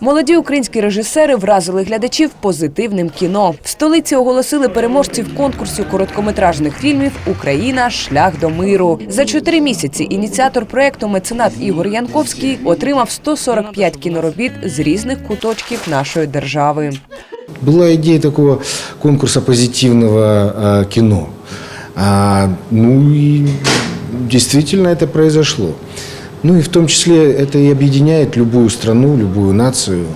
Молоді українські режисери вразили глядачів позитивним кіно. В столиці оголосили переможців конкурсу короткометражних фільмів Україна шлях до миру. За чотири місяці ініціатор проекту меценат Ігор Янковський отримав 145 кіноробіт з різних куточків нашої держави. Была идея такого конкурса позитивного э, кино. А, ну и действительно это произошло. Ну и в том числе это и объединяет любую страну, любую нацию.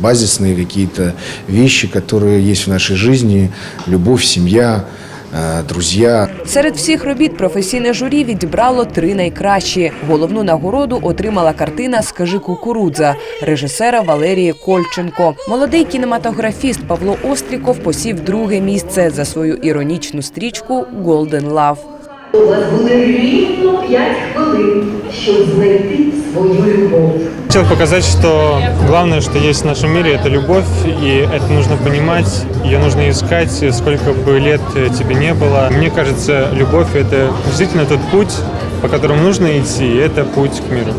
Базисные какие-то вещи, которые есть в нашей жизни. Любовь, семья, э, друзья. Серед всіх робіт професійне журі відібрало три найкращі. Головну нагороду отримала картина Скажи кукурудза режисера Валерії Кольченко. Молодий кінематографіст Павло Остріков посів друге місце за свою іронічну стрічку Golden Love. У вас буде рівно 5 хвилин, щоб знайти свою любов. Хотел показать, что главное, что есть в нашем мире, это любовь, и это нужно понимать, ее нужно искать, сколько бы лет тебе не было. Мне кажется, любовь – это действительно тот путь, по которому нужно идти, и это путь к миру.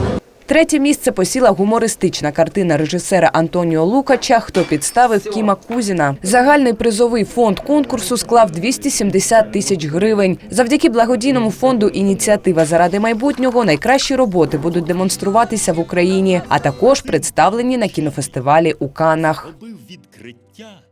Третє місце посіла гумористична картина режисера Антоніо Лукача Хто підставив Кіма Кузіна. Загальний призовий фонд конкурсу склав 270 тисяч гривень. Завдяки благодійному фонду Ініціатива заради майбутнього найкращі роботи будуть демонструватися в Україні, а також представлені на кінофестивалі у відкриття